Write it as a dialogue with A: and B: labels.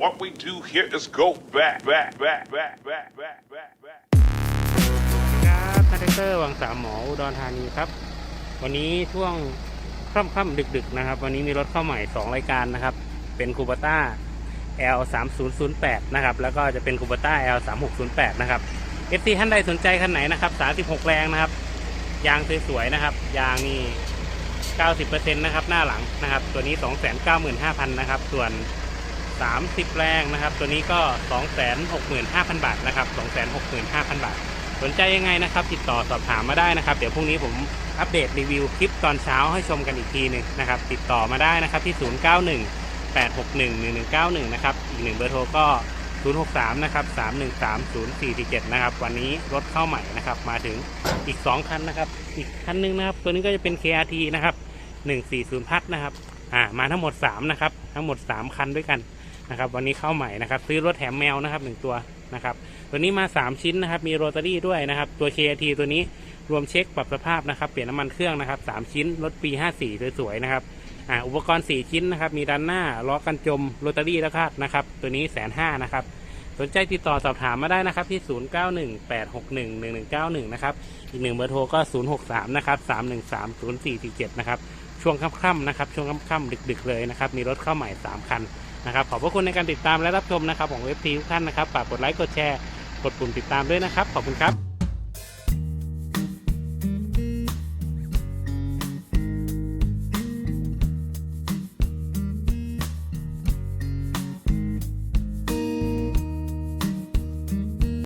A: What we do here is go back, back, back, back, back, back, back, back.
B: ครับคาแรคเตอร์วังสามหมออุดรธานีครับ วันนี้ช่วงค่ำๆดึกๆนะครับ วันนี้มีรถเข้าใหม่ 2 รายการนะครับ เป็นคูปต้า L 3 0 0 8นะครับ แล้วก็จะเป็นคูปต้า L 3 6 0 8นะครับ FC ท่านใดสนใจคันไหนนะครับ36 แรงนะครับ ยางสวยๆนะครับ ยางนี่90%นะครับ หน้าหลังนะครับ ตัวนี้ 295,000นะครับ ส่วน 30 แรงนะครับ ตัวนี้ก็ 265,000 บาทนะครับ 265,000 บาท สนใจยังไงนะครับ ติดต่อสอบถามมาได้นะครับ เดี๋ยวพรุ่งนี้ผมอัปเดตรีวิวคลิปตอนเช้าให้ชมกันอีกทีหนึ่งนะครับ ติดต่อมาได้นะครับที่ 091 861 1191 นะครับ อีกหนึ่งเบอร์โทรก็ 063 นะครับ 313 0447 นะครับ วันนี้รถเข้าใหม่นะครับ มาถึงอีก 2 คันนะครับ อีกคันหนึงนะครับ ตัวนี้ก็จะเป็น KRT นะครับ 140พัทนะครับ อ่า มาทั้งหมด 3 นะครับ ทั้งหมด 3 คันด้วยกัน นะครับ วันนี้เข้าใหม่นะครับ ซื้อรถแถมแมวนะครับ1ตัวนะครับ ตัวนี้มา 3 ชิ้นนะครับ มีโรตารี่ด้วยนะครับ ตัว KT ตัวนี้รวมเช็คปรับสภาพนะครับ เปลี่ยนน้ำมันเครื่องนะครับ3ชิ้น รถปี 54 สวยๆนะครับอ่าอุปกรณ์ 4 ชิ้นนะครับ มีด้านหน้า ล้อกันจม โรตารี่แล้วคาดนะครับ ตัวนี้แสนห้านะครับ สนใจติดต่อสอบถามมาได้นะครับที่ 0918611191 นะครับ อีกหนึ่งเบอร์โทรก็ 063 นะครับ 313 0447 นะครับ ช่วงค่ำๆนะครับ ช่วงค่ำๆดึก ๆ เลยนะครับ มีรถเข้าใหม่ 3 คัน นะครับขอบพระคุณในการติดตามและรับชมนะครับของเว็บทีทุกท่านนะครับฝากกดไลค์กดแชร์ กดปุ่มติดตามด้วยนะครับ ขอบคุณครับ